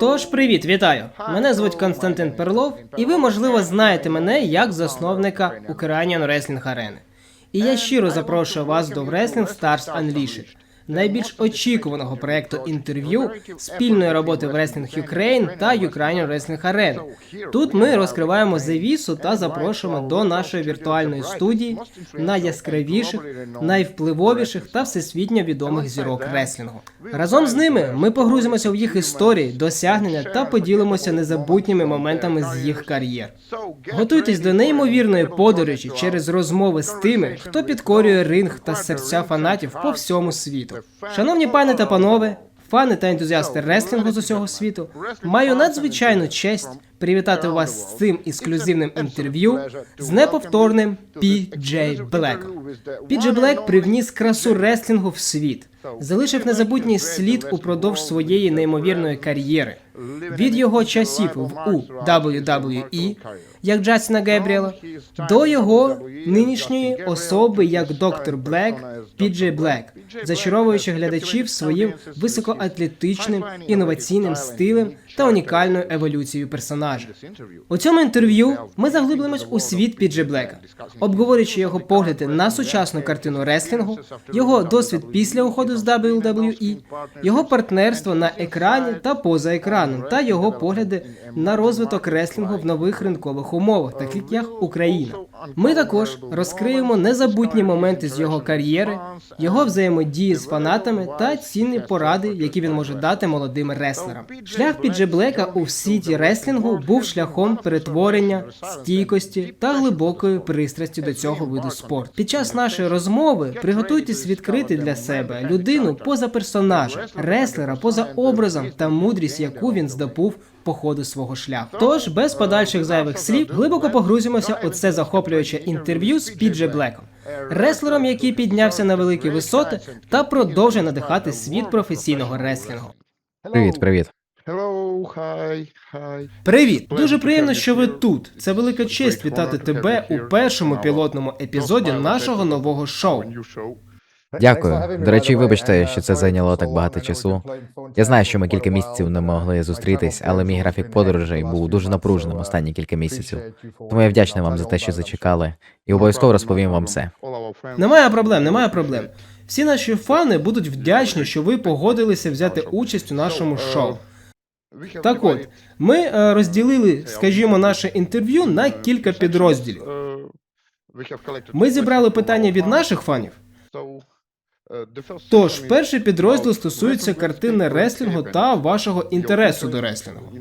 Тож, привіт, вітаю! Мене звуть Константин Перлов, і ви, можливо, знаєте мене як засновника Ukrainian Wrestling Arena. І я щиро запрошую вас до Wrestling Stars Unleashed, найбільш очікуваного проекту інтерв'ю спільної роботи Wrestling Ukraine та Ukrainian Wrestling Arena. Тут ми розкриваємо завісу та запрошуємо до нашої віртуальної студії найяскравіших, найвпливовіших та всесвітньо відомих зірок реслінгу. Разом з ними ми погрузимося в їх історії, досягнення та поділимося незабутніми моментами з їх кар'єр. Готуйтесь до неймовірної подорожі через розмови з тими, хто підкорює ринг та серця фанатів по всьому світу. Шановні пани та панове, фани та ентузіасти реслінгу з усього світу, маю надзвичайну честь привітати вас з цим ексклюзивним інтерв'ю з неповторним Пі-Джей Блеком. Пі-Джей Блек привніс красу реслінгу в світ, залишив незабутній слід упродовж своєї неймовірної кар'єри. Від його часів в WWE, як Джастіна Гебріела, до його нинішньої особи як доктор Блек, Пі-Джей Блек, зачаровуючи глядачів своїм високоатлетичним інноваційним стилем та унікальною еволюцією персонажа. У цьому інтерв'ю ми заглиблимось у світ Піджи Блека, обговорюючи його погляди на сучасну картину реслінгу, його досвід після уходу з WWE, його партнерство на екрані та поза екраном, та його погляди на розвиток реслінгу в нових ринкових умовах, таких як Україна. Ми також розкриємо незабутні моменти з його кар'єри, його взаємодії з фанатами та цінні поради, які він може дати молодим реслерам. Шлях Підже Блека у світі реслінгу був шляхом перетворення, стійкості та глибокої пристрасті до цього виду спорту. Під час нашої розмови приготуйтесь відкрити для себе людину поза персонажем, реслера поза образом та мудрість, яку він здобув по ходу свого шляху. Тож, без подальших зайвих слів, глибоко погрузимося у це захоплююче інтерв'ю з Підже Блеком, реслером, який піднявся на великі висоти та продовжує надихати світ професійного реслінгу. Привіт, привіт. Привіт! Дуже приємно, що ви тут. Це велика честь вітати тебе у першому пілотному епізоді нашого нового шоу. Дякую. До речі, вибачте, що це зайняло так багато часу. Я знаю, що ми кілька місяців не могли зустрітись, але мій графік подорожей був дуже напруженим останні кілька місяців. Тому я вдячний вам за те, що зачекали, і обов'язково розповім вам все. Немає проблем, немає проблем. Всі наші фани будуть вдячні, що ви погодилися взяти участь у нашому шоу. Так от, ми е, розділили, скажімо, наше інтерв'ю на кілька підрозділів. uh, Ми зібрали питання від наших фанів. So, uh, the first Тож, перший підрозділ стосується картини реслінгу та вашого інтересу до реслінгу.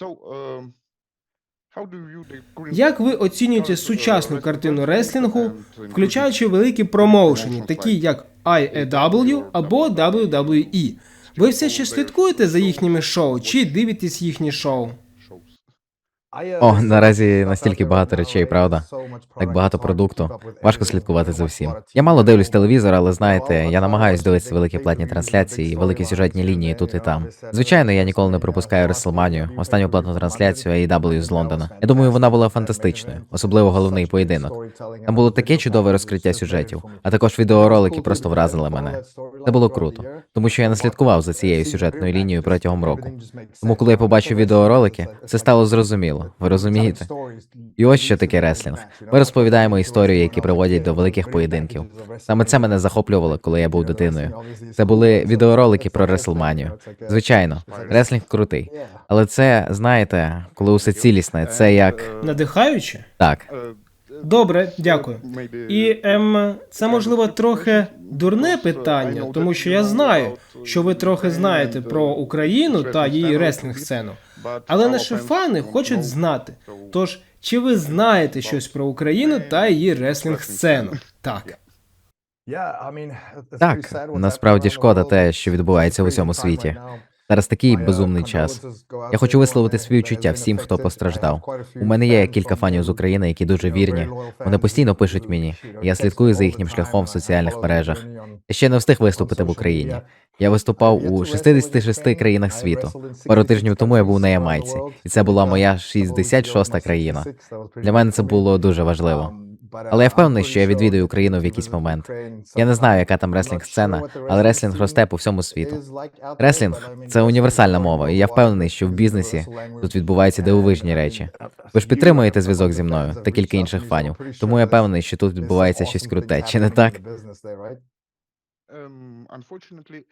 uh, um, Як ви оцінюєте сучасну картину реслінгу, включаючи великі промоушені, такі як IAW або WWE? Ви все ще слідкуєте за їхніми шоу чи дивитесь їхні шоу? О, наразі настільки багато речей, правда? Так багато продукту. Важко слідкувати за всім. Я мало дивлюсь телевізор, але знаєте, я намагаюсь дивитися великі платні трансляції, великі сюжетні лінії тут і там. Звичайно, я ніколи не пропускаю Реслманію, останню платну трансляцію AEW з Лондона. Я думаю, вона була фантастичною, особливо головний поєдинок. Там було таке чудове розкриття сюжетів, а також відеоролики просто вразили мене. Це було круто, тому що я не слідкував за цією сюжетною лінією протягом року. Тому, коли я побачив відеоролики, це стало зрозуміло. Ви розумієте? І ось що таке реслінг. Ми розповідаємо історії, які приводять до великих поєдинків. Саме це мене захоплювало, коли я був дитиною. Це були відеоролики про Реслманію. Звичайно, реслінг крутий. Але це, знаєте, коли усе цілісне, це як Надихаюче? так. Добре, дякую. І ем, це можливо трохи дурне питання, тому що я знаю, що ви трохи знаєте про Україну та її реслінг сцену. Але наші фани хочуть знати. Тож, чи ви знаєте щось про Україну та її реслінг сцену? Так. Так, насправді шкода те, що відбувається в усьому світі. Зараз такий безумний час. Я хочу висловити співчуття всім, хто постраждав. У мене є кілька фанів з України, які дуже вірні. Вони постійно пишуть мені. Я слідкую за їхнім шляхом в соціальних мережах. Я ще не встиг виступити в Україні. Я виступав у 66 країнах світу. Пару тижнів тому я був на Ямайці, і це була моя 66-та країна. Для мене це було дуже важливо. Але я впевнений, що я відвідаю Україну в якийсь момент. Я не знаю, яка там реслінг сцена, але реслінг росте по всьому світу. Реслінг це універсальна мова, і я впевнений, що в бізнесі тут відбуваються дивовижні речі. Ви ж підтримуєте зв'язок зі мною та кілька інших фанів. Тому я певний, що тут відбувається щось круте, чи не так? Um, unfortunately,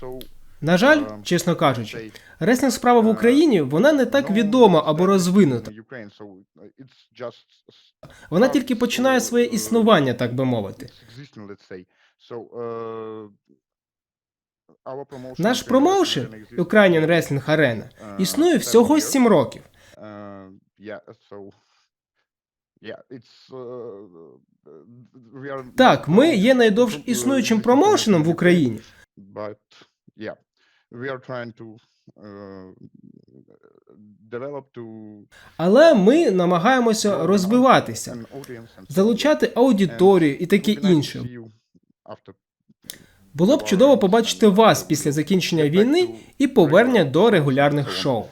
so. На жаль, чесно кажучи, реслінг справа в Україні вона не так відома або розвинута. Вона тільки починає своє існування, так би мовити. Наш промоушен Ukrainian Wrestling Arena існує всього. 7 років. Так, ми є найдовж to- існуючим промоушеном в Україні. We are trying to uh, develop to Але ми намагаємося розвиватися, залучати аудиторію і таке інше. Було б чудово побачити вас після закінчення війни і повернення до регулярних шоу.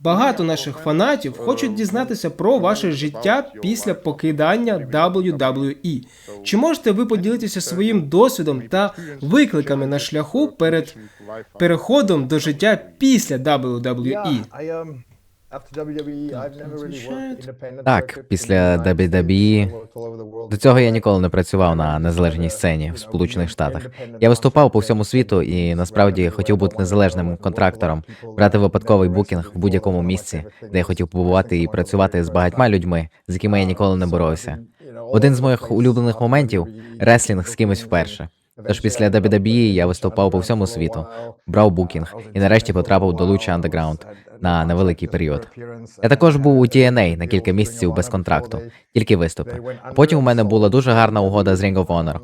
Багато наших фанатів хочуть дізнатися про ваше життя після покидання WWE. Чи можете ви поділитися своїм досвідом та викликами на шляху перед переходом до життя після? WWE? Так, після WWE До цього я ніколи не працював на незалежній сцені в Сполучених Штатах. Я виступав по всьому світу і насправді хотів бути незалежним контрактором, брати випадковий букінг в будь-якому місці, де я хотів побувати і працювати з багатьма людьми, з якими я ніколи не боровся. Один з моїх улюблених моментів реслінг з кимось вперше. Тож після WWE я виступав по всьому світу, брав букінг і нарешті потрапив до Lucha Underground на невеликий період. Я також був у TNA на кілька місяців без контракту, тільки виступи. А потім у мене була дуже гарна угода з Ring of Honor,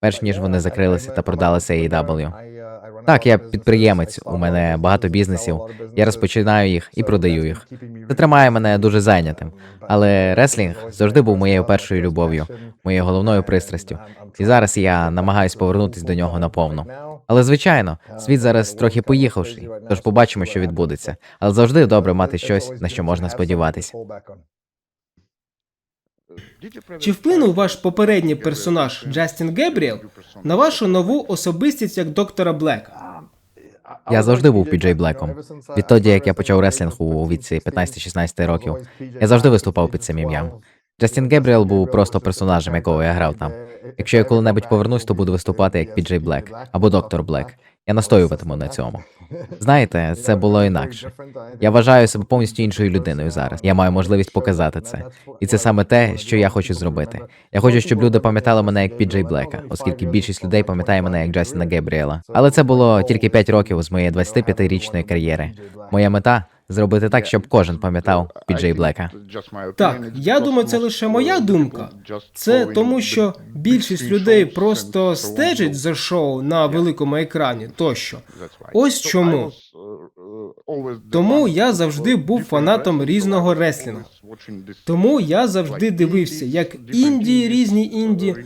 перш ніж вони закрилися та продалися AEW. Так, я підприємець, у мене багато бізнесів. Я розпочинаю їх і продаю їх. Це тримає мене дуже зайнятим. Але реслінг завжди був моєю першою любов'ю, моєю головною пристрастю. І зараз я намагаюсь повернутися до нього наповну. Але звичайно, світ зараз трохи поїхавший, тож побачимо, що відбудеться. Але завжди добре мати щось, на що можна сподіватись. Чи вплинув ваш попередній персонаж Джастін Гебріел на вашу нову особистість як доктора Блека? Я завжди був Пі-Джей Блеком. Відтоді, як я почав реслінг у віці 15-16 років, я завжди виступав під цим ім'ям. Джастін Гебріел був просто персонажем, якого я грав там. Якщо я коли-небудь повернусь, то буду виступати як Пі-Джей Блек або доктор Блек. Я настоюватиму на цьому. Знаєте, це було інакше. Я вважаю себе повністю іншою людиною зараз. Я маю можливість показати це. І це саме те, що я хочу зробити. Я хочу, щоб люди пам'ятали мене як Пі-Джей Блека, оскільки більшість людей пам'ятає мене як Джастіна Гебріела. Але це було тільки 5 років з моєї 25-річної кар'єри. Моя мета зробити так, щоб кожен пам'ятав Пі-Джей Блека. Так, я думаю, це лише моя думка. Це тому, що більшість людей просто стежить за шоу на великому екрані тощо. Ось чому. Тому я завжди був фанатом різного реслінгу. Тому я завжди дивився, як інді, різні інді,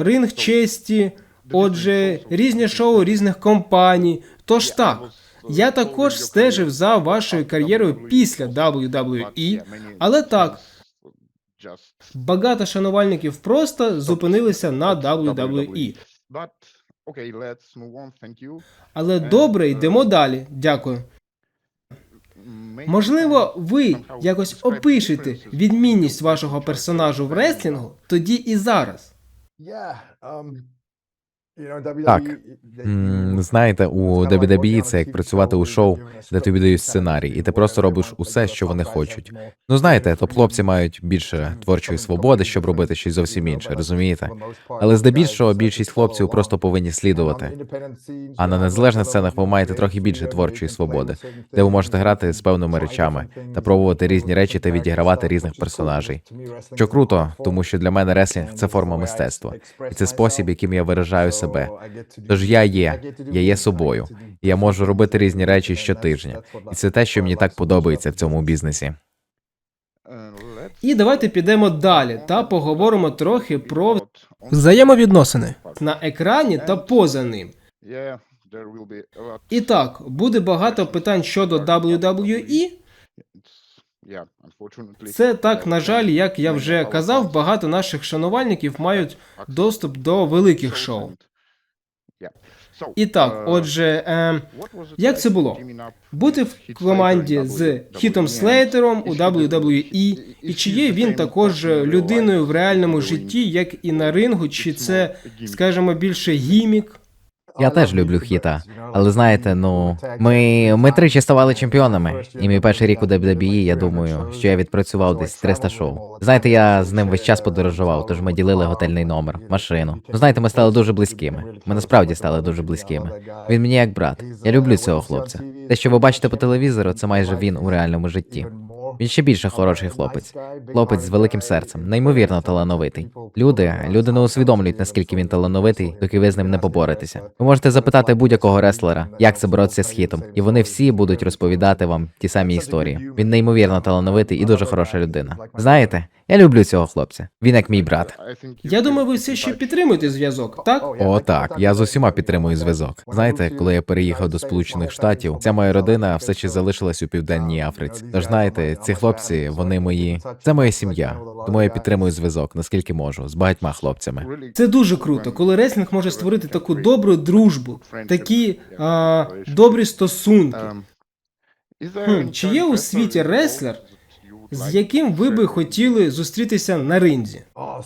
ринг честі, отже, різні шоу різних компаній. Тож так, я також стежив за вашою кар'єрою після WWE, але так, багато шанувальників просто зупинилися на WWE. Але добре, йдемо далі. Дякую. Можливо, ви якось опишете відмінність вашого персонажу в реслінгу тоді і зараз. Так. Знаєте, у WWE це як працювати у шоу, де тобі дають сценарій, і ти просто робиш усе, що вони хочуть. Ну знаєте, то хлопці мають більше творчої свободи, щоб робити щось зовсім інше, розумієте? Але здебільшого більшість хлопців просто повинні слідувати. А на незалежних сценах ви маєте трохи більше творчої свободи, де ви можете грати з певними речами та пробувати різні речі та відігравати різних персонажей. Що круто, тому що для мене реслінг це форма мистецтва, і це спосіб, яким я виражаю себе. Тож я є, я є собою, я можу робити різні речі щотижня. І це те, що мені так подобається в цьому бізнесі. І давайте підемо далі та поговоримо трохи про взаємовідносини на екрані та поза ним. І так, буде багато питань щодо WWE. Це так, на жаль, як я вже казав, багато наших шанувальників мають доступ до великих шоу. І так, uh, отже, е, як це було? бути в команді з Хітом Слейтером у WWE, і чи є він також людиною в реальному житті, як і на рингу, чи це, скажімо, більше гімік? Я теж люблю хіта, але знаєте, ну ми, ми тричі ставали чемпіонами, і мій перший рік у WWE, я думаю, що я відпрацював десь 300 шоу. Знаєте, я з ним весь час подорожував, тож ми ділили готельний номер, машину. Ну знаєте, ми стали дуже близькими. Ми насправді стали дуже близькими. Він мені як брат. Я люблю цього хлопця. Те, що ви бачите по телевізору, це майже він у реальному житті. Він ще більше хороший хлопець. Хлопець з великим серцем, неймовірно талановитий. Люди, люди не усвідомлюють, наскільки він талановитий, доки ви з ним не поборетеся. Ви можете запитати будь-якого реслера, як це боротися з хітом, і вони всі будуть розповідати вам ті самі історії. Він неймовірно талановитий і дуже хороша людина. Знаєте, я люблю цього хлопця. Він як мій брат. Я думаю, ви все ще підтримуєте зв'язок, так? О, так, я з усіма підтримую зв'язок. Знаєте, коли я переїхав до Сполучених Штатів, ця моя родина все ще залишилась у південній Африці. Тож знаєте, ці хлопці, вони мої, це моя сім'я. Тому я підтримую зв'язок, наскільки можу, з багатьма хлопцями. Це дуже круто, коли реслінг може створити таку добру дружбу, такі а, добрі стосунки. Хм, чи є у світі реслер, з яким ви би хотіли зустрітися на ринзі?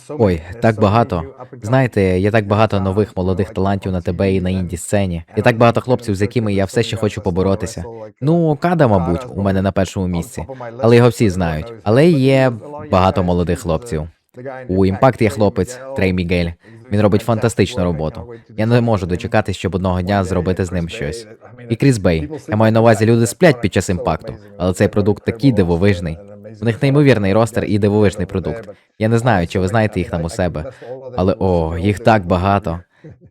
Ой, так багато. Знаєте, є так багато нових молодих талантів на ТБ і на інді сцені. Є так багато хлопців, з якими я все ще хочу поборотися. Ну, Када, мабуть, у мене на першому місці, але його всі знають. Але є багато молодих хлопців. У імпакт є хлопець Трей Мігель. Він робить фантастичну роботу. Я не можу дочекатись, щоб одного дня зробити з ним щось. І Кріс Бей. Я маю на увазі, люди сплять під час імпакту, але цей продукт такий дивовижний. У них неймовірний ростер і дивовижний продукт. Я не знаю, чи ви знаєте їх там у себе, але о, їх так багато.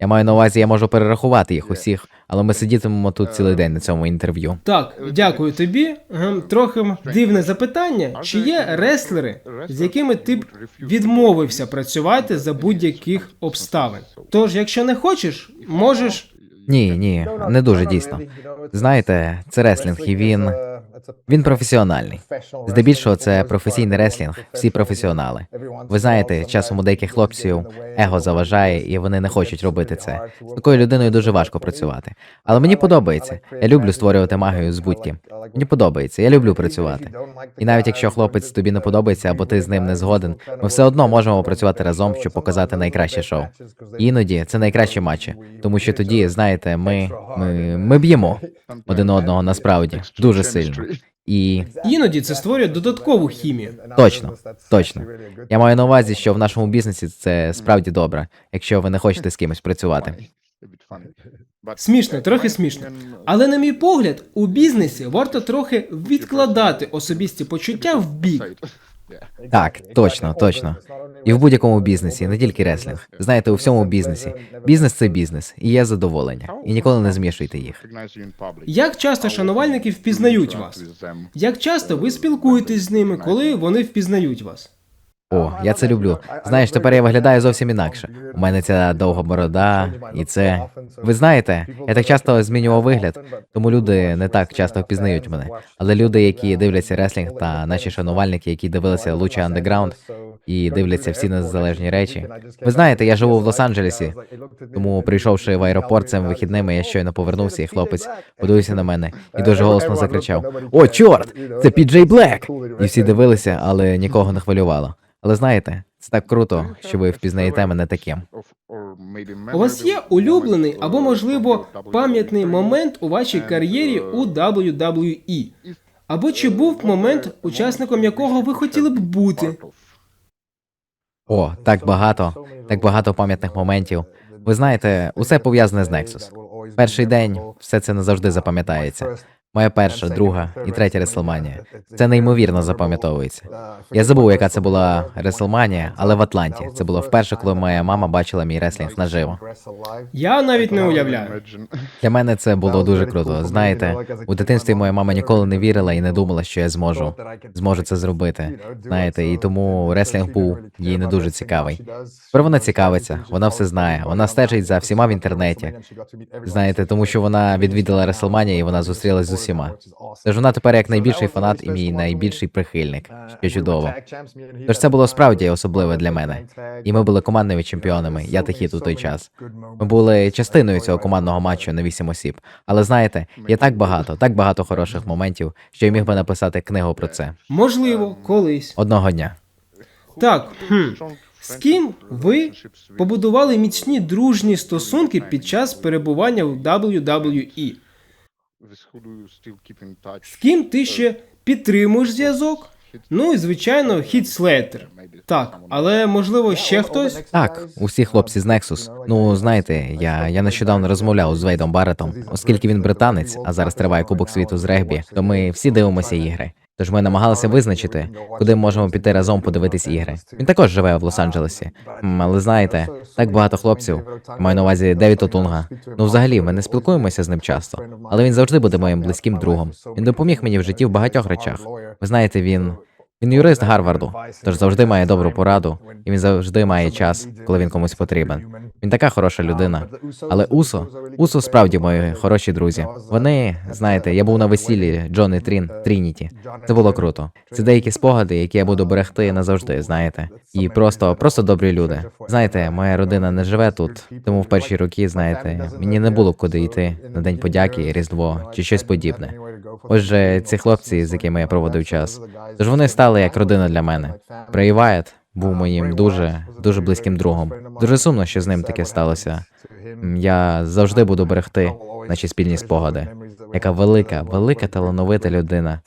Я маю на увазі, я можу перерахувати їх усіх, але ми сидітимемо тут цілий день на цьому інтерв'ю. Так, дякую тобі. Трохи дивне запитання. Чи є реслери, з якими ти б відмовився працювати за будь-яких обставин? Тож, якщо не хочеш, можеш. Ні, ні, не дуже дійсно. Знаєте, це реслінг, і він він професіональний. Здебільшого це професійний реслінг, всі професіонали. Ви знаєте, часом у деяких хлопців его заважає, і вони не хочуть робити це. З такою людиною дуже важко працювати. Але мені подобається. Я люблю створювати магію з будь-ким. Мені подобається, я люблю працювати. І навіть якщо хлопець тобі не подобається або ти з ним не згоден, ми все одно можемо працювати разом, щоб показати найкраще шоу. Іноді це найкращі матчі, тому що тоді, знаєте, ми, ми, ми б'ємо один одного насправді дуже сильно. І Іноді це створює додаткову хімію. Точно, точно. я маю на увазі, що в нашому бізнесі це справді добре, якщо ви не хочете з кимось працювати. Смішно, трохи смішно. Але на мій погляд, у бізнесі варто трохи відкладати особисті почуття в бік. Так, точно, точно. І в будь-якому бізнесі, не тільки реслінг. Знаєте, у всьому бізнесі. Бізнес це бізнес, і є задоволення. І ніколи не змішуйте їх. Як часто шанувальники впізнають вас? Як часто ви спілкуєтесь з ними, коли вони впізнають вас? О, я це люблю. Знаєш, тепер я виглядаю зовсім інакше. У мене ця довга борода, і це. Ви знаєте, я так часто змінював вигляд, тому люди не так часто впізнають мене. Але люди, які дивляться реслінг, та наші шанувальники, які дивилися Луча Андеграунд і дивляться всі незалежні речі. Ви знаєте, я живу в Лос-Анджелесі, тому прийшовши в аеропорт цими вихідними, я щойно повернувся, і хлопець подивився на мене і дуже голосно закричав: О, чорт! Це Піджей Блек! І всі дивилися, але нікого не хвилювало. Але знаєте, це так круто, що ви впізнаєте мене таким. У вас є улюблений або, можливо, пам'ятний момент у вашій кар'єрі у WWE? Або чи був момент, учасником якого ви хотіли б бути? О, так багато, так багато пам'ятних моментів. Ви знаєте, усе пов'язане з Nexus. Перший день все це не завжди запам'ятається. Моя перша, друга і третя Реслманія. Це неймовірно запам'ятовується. Я забув, яка це була Реслманія, але в Атланті. Це було вперше, коли моя мама бачила мій реслінг наживо. Я навіть не уявляю. Для мене це було дуже круто. Знаєте, у дитинстві моя мама ніколи не вірила і не думала, що я зможу зможу це зробити. Знаєте, і тому реслінг був їй не дуже цікавий. Тепер вона цікавиться, вона все знає, вона стежить за всіма в інтернеті. Знаєте, тому що вона відвідала Реслманія і вона зустрілась з усіма. Тож вона тепер як найбільший фанат і мій найбільший прихильник, що чудово. Тож це було справді особливе для мене. І ми були командними чемпіонами, я та хіт у той час. Ми були частиною цього командного матчу на вісім осіб. Але знаєте, є так багато, так багато хороших моментів, що я міг би написати книгу про це Можливо, колись. одного дня. Так, хм. З ким ви побудували міцні дружні стосунки під час перебування в WWE? З ким ти ще підтримуєш зв'язок? Ну і звичайно, Хіт Слейтер. Так, але можливо ще хтось? Так, усі хлопці з Nexus. Ну знаєте, я, я нещодавно розмовляв з Вейдом Баретом, оскільки він британець, а зараз триває Кубок світу з регбі, то ми всі дивимося ігри. Тож ми намагалися визначити, куди можемо піти разом подивитись ігри. Він також живе в Лос-Анджелесі. Але знаєте, так багато хлопців. Маю на увазі Девід Отунга. Ну, взагалі, ми не спілкуємося з ним часто, але він завжди буде моїм близьким другом. Він допоміг мені в житті в багатьох речах. Ви знаєте, він. Він юрист Гарварду, тож завжди має добру пораду, і він завжди має час, коли він комусь потрібен. Він така хороша людина. Але Усо, Усо справді мої хороші друзі. Вони, знаєте, я був на весіллі Джон і Трін Трініті. Це було круто. Це деякі спогади, які я буду берегти назавжди, знаєте. І просто, просто добрі люди. Знаєте, моя родина не живе тут, тому в перші роки, знаєте, мені не було куди йти на день подяки, Різдво чи щось подібне. Отже, ці хлопці, з якими я проводив час, тож вони стали як родина для мене. Брей був моїм дуже, дуже близьким другом. Дуже сумно, що з ним таке сталося. Я завжди буду берегти наші спільні спогади. Яка велика, велика талановита людина.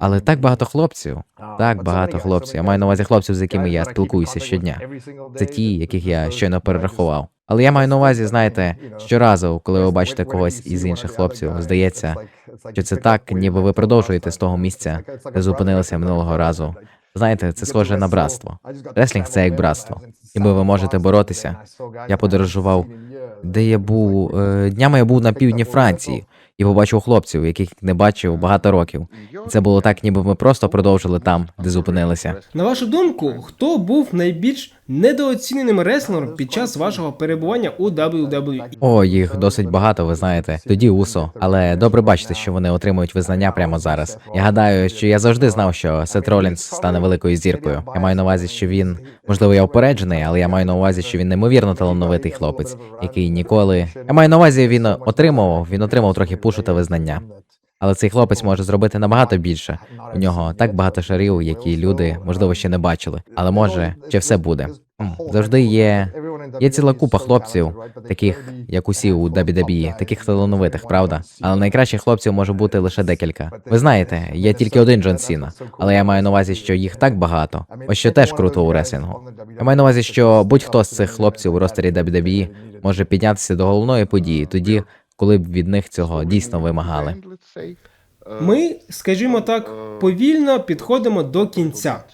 Але так багато хлопців, так багато хлопців. Я маю на увазі хлопців, з якими я спілкуюся щодня. Це ті, яких я щойно перерахував. Але я маю на увазі, знаєте, щоразу, коли ви бачите когось із інших хлопців, здається, що це так, ніби ви продовжуєте з того місця, де зупинилися минулого разу. Знаєте, це схоже на братство. Реслінг це як братство. Ніби ви можете боротися. Я подорожував, де я був е, днями я був на півдні Франції і побачив хлопців, яких не бачив багато років. І це було так, ніби ми просто продовжили там, де зупинилися. На вашу думку, хто був найбільш недооціненим реслером під час вашого перебування у WWE? О, їх досить багато, ви знаєте. Тоді усо. Але добре бачити, що вони отримують визнання прямо зараз. Я гадаю, що я завжди знав, що Сет Ролінс стане великою зіркою. Я маю на увазі, що він, можливо, я опереджений, але я маю на увазі, що він неймовірно талановитий хлопець, який ніколи. Я маю на увазі, він отримував, він отримав трохи пушу та визнання. Але цей хлопець може зробити набагато більше. У нього так багато шарів, які люди, можливо, ще не бачили. Але може, ще все буде. Завжди є. Є ціла купа хлопців, таких як усі у WWE, таких талановитих, правда? Але найкращих хлопців може бути лише декілька. Ви знаєте, є тільки один Джон Сіна, але я маю на увазі, що їх так багато. Ось що теж круто у реслінгу. Я маю на увазі, що будь-хто з цих хлопців у ростері WWE може піднятися до головної події тоді, коли б від них цього дійсно вимагали. Ми, скажімо так, повільно підходимо до кінця.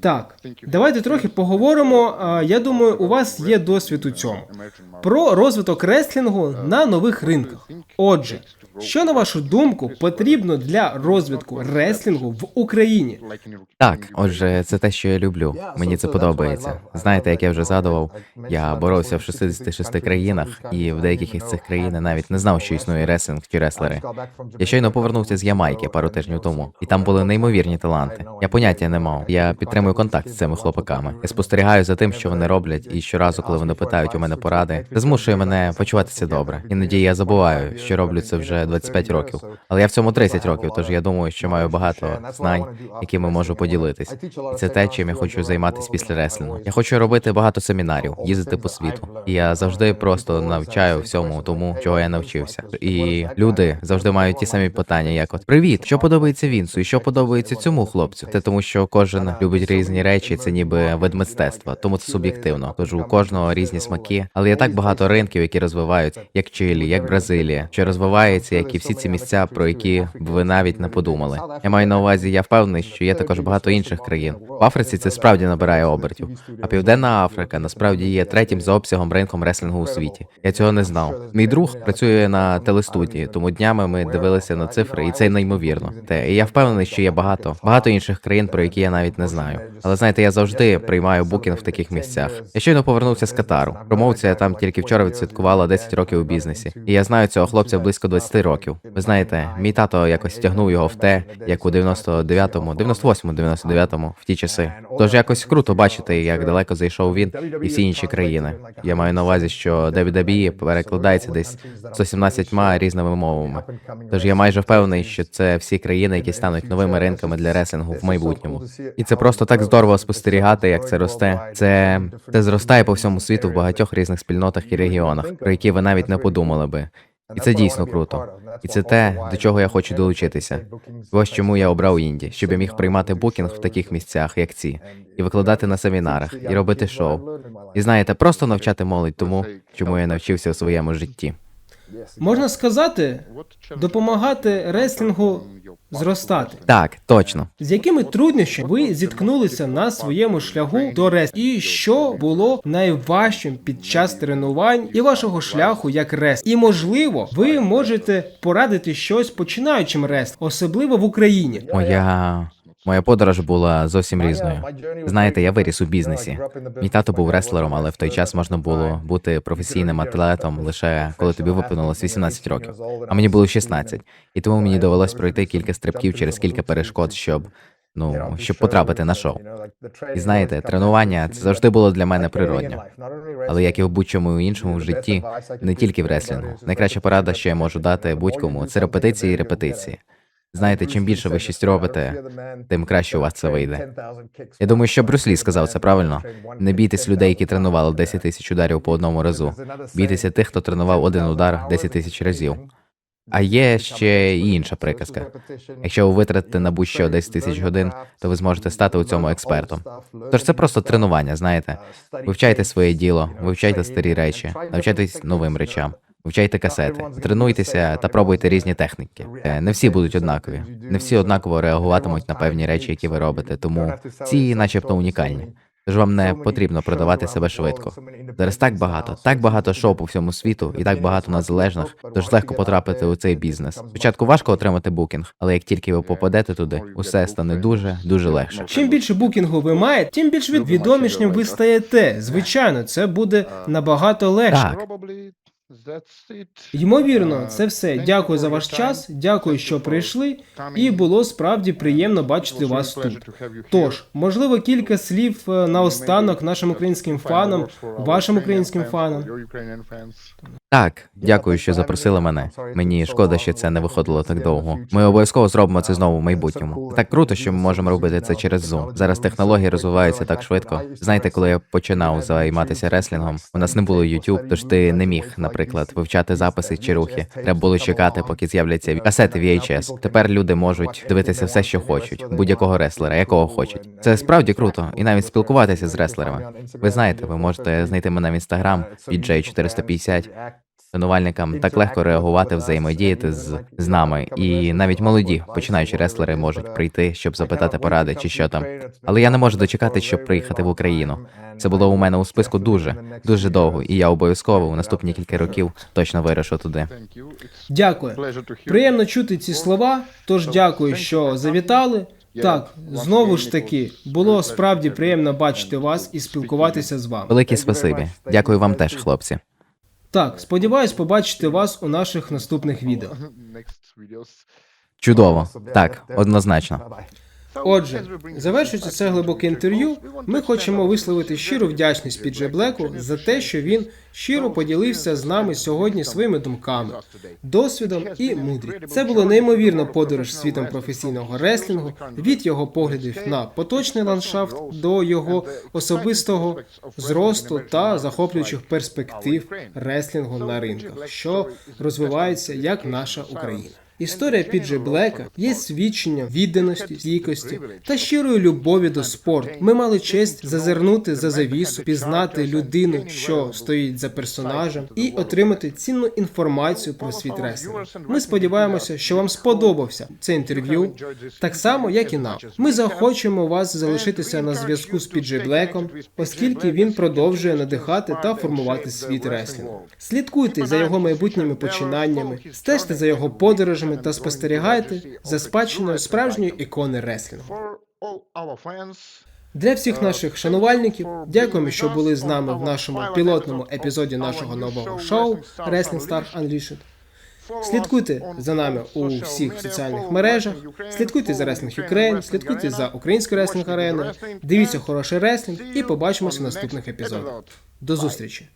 Так, давайте трохи поговоримо. Я думаю, у вас є досвід у цьому. Про розвиток реслінгу на нових ринках. Отже, що на вашу думку потрібно для розвитку реслінгу в Україні? Так, отже, це те, що я люблю. Мені це подобається. Знаєте, як я вже згадував, я боровся в 66 країнах, і в деяких із цих країн навіть не знав, що існує реслінг чи реслери. Я щойно повернувся з Ямайки пару тижнів тому, і там були неймовірні таланти. Я поняття не мав. Я підтримую контакт з цими хлопаками. Я спостерігаю за тим, що вони роблять, і щоразу, коли вони питають у мене поради, це змушує мене почуватися добре. Іноді я забуваю, що роблю це вже 25 років. Але я в цьому 30 років, тож я думаю, що маю багато знань, якими можу поділитись. І це те, чим я хочу займатися після реслінгу. Я хочу робити багато семінарів, їздити по світу. І я завжди просто навчаю всьому тому, чого я навчився. І люди завжди мають ті самі питання, як от привіт, що подобається Вінсу, і що подобається цьому хлопцю. Це тому, що кожен любить різні речі, це ніби вид мистецтва, тому це суб'єктивно. Тож у кожного різні смаки, але є так багато ринків, які розвиваються, як Чилі, як Бразилія, що розвивається, як і всі ці місця, про які б ви навіть не подумали. Я маю на увазі, я впевнений, що є також багато інших країн. В Африці це справді набирає обертів. А Південна Африка насправді є третім за обсягом ринком реслінгу у світі. Я цього не знав. Мій друг працює на телестудії, тому днями ми дивилися на цифри, і це неймовірно. Те, і я впевнений, що є багато багато інших країн, про які я навіть не знаю. Але знаєте, я завжди приймаю букінг в таких місцях. Я щойно повернувся з Катару. Промоуція там тільки вчора відсвяткувала 10 років у бізнесі. І я знаю цього хлопця близько 20 років. Ви знаєте, мій тато якось тягнув його в те, як у 99-му, 98-му, 99-му, в ті часи. Тож якось круто бачити, як далеко зайшов він і всі інші країни. Я маю на увазі, що WWE перекладається десь 117 різними мовами. Тож я майже впевнений, що це всі країни, які стануть новими ринками для реслінгу в майбутньому. І це просто так здорово спостерігати, як це росте. Це, це зростає по всьому світу в багатьох різних спільнотах і регіонах, про які ви навіть не подумали би. І це дійсно круто. І це те, до чого я хочу долучитися. Ось чому я обрав інді, щоб я міг приймати букінг в таких місцях, як ці, і викладати на семінарах, і робити шоу. І знаєте, просто навчати молодь тому, чому я навчився у своєму житті. Можна сказати, допомагати реслінгу зростати. Так, точно. З якими труднощами ви зіткнулися на своєму шляху до реслінгу? І що було найважчим під час тренувань і вашого шляху як рест? І можливо, ви можете порадити щось починаючим рест, особливо в Україні. Моя моя подорож була зовсім різною. Знаєте, я виріс у бізнесі. Мій тато був реслером, але в той час можна було бути професійним атлетом лише коли тобі виповнилось 18 років. А мені було 16. І тому мені довелось пройти кілька стрибків через кілька перешкод, щоб ну щоб потрапити на шоу. І знаєте, тренування це завжди було для мене природньо. Але як і в будь-чому іншому в житті, не тільки в реслінгу. Найкраща порада, що я можу дати будь-кому, це репетиції і репетиції. Знаєте, чим більше ви щось робите, тим краще у вас це вийде. Я думаю, що Брюс Лі сказав це правильно. Не бійтесь людей, які тренували 10 тисяч ударів по одному разу. Бійтеся тих, хто тренував один удар 10 тисяч разів. А є ще і інша приказка. Якщо ви витратите на будь-що 10 тисяч годин, то ви зможете стати у цьому експертом. Тож це просто тренування, знаєте. Вивчайте своє діло, вивчайте старі речі, навчайтесь новим речам. Вивчайте касети, тренуйтеся та пробуйте різні техніки. Е, Не всі будуть однакові, не всі однаково реагуватимуть на певні речі, які ви робите, тому ці, начебто, унікальні. Тож вам не потрібно продавати себе швидко. Зараз так багато, так багато шоу по всьому світу і так багато незалежних, тож легко потрапити у цей бізнес. Спочатку важко отримати букінг, але як тільки ви попадете туди, усе стане дуже дуже легше. Чим більше букінгу ви маєте, тим більш відомішним ви стаєте. Звичайно, це буде набагато легше. Так. Ймовірно, це все. Дякую за ваш час. Дякую, що прийшли. І було справді приємно бачити вас тут. Тож, можливо, кілька слів е, наостанок нашим українським фанам, вашим українським фанам. Так, дякую, що запросили мене. Мені шкода, що це не виходило так довго. Ми обов'язково зробимо це знову в майбутньому. Так круто, що ми можемо робити це через Zoom. Зараз технології розвиваються так швидко. Знаєте, коли я починав займатися реслінгом, у нас не було YouTube, тож ти не міг, наприклад, вивчати записи чи рухи. Треба було чекати, поки з'являться касети VHS. Тепер люди можуть дивитися все, що хочуть, будь-якого реслера, якого хочуть. Це справді круто, і навіть спілкуватися з реслерами. Ви знаєте, ви можете знайти мене в інстаграм DJ450. Тренувальникам так легко реагувати, взаємодіяти з, з нами, і навіть молоді починаючі реслери можуть прийти, щоб запитати поради чи що там. Але я не можу дочекати, щоб приїхати в Україну. Це було у мене у списку дуже дуже довго, і я обов'язково у наступні кілька років точно вирушу туди. Дякую. Приємно чути ці слова. Тож дякую, що завітали. Так, знову ж таки, було справді приємно бачити вас і спілкуватися з вами. Велике спасибі. Дякую вам теж, хлопці. Так, сподіваюсь побачити вас у наших наступних відео. Чудово. Так, однозначно. Отже, завершуючи це глибоке інтерв'ю, ми хочемо висловити щиру вдячність Підже Блеку за те, що він щиро поділився з нами сьогодні своїми думками, досвідом і мудрістю. Це було неймовірна подорож світом професійного реслінгу від його поглядів на поточний ландшафт до його особистого зросту та захоплюючих перспектив реслінгу на ринках, що розвиваються як наша Україна. Історія Піджи Блека є свідченням відданості, стійкості та щирої любові до спорту. Ми мали честь зазирнути за завісу, пізнати людину, що стоїть за персонажем, і отримати цінну інформацію про світ реслінгу. Ми сподіваємося, що вам сподобався це інтерв'ю, так само як і нам. Ми захочемо вас залишитися на зв'язку з Піджи Блеком, оскільки він продовжує надихати та формувати світ реслінгу. Слідкуйте за його майбутніми починаннями, стежте за його подорожами та спостерігайте за спадщиною справжньої ікони реслінгу. Для всіх наших шанувальників дякуємо, що були з нами в нашому пілотному епізоді нашого нового шоу Wrestling Star Unleashed. Слідкуйте за нами у всіх соціальних мережах, слідкуйте за Wrestling Ukraine, слідкуйте за українською реслінг ареною, дивіться хороший реслінг і побачимося в наступних епізодах. До зустрічі!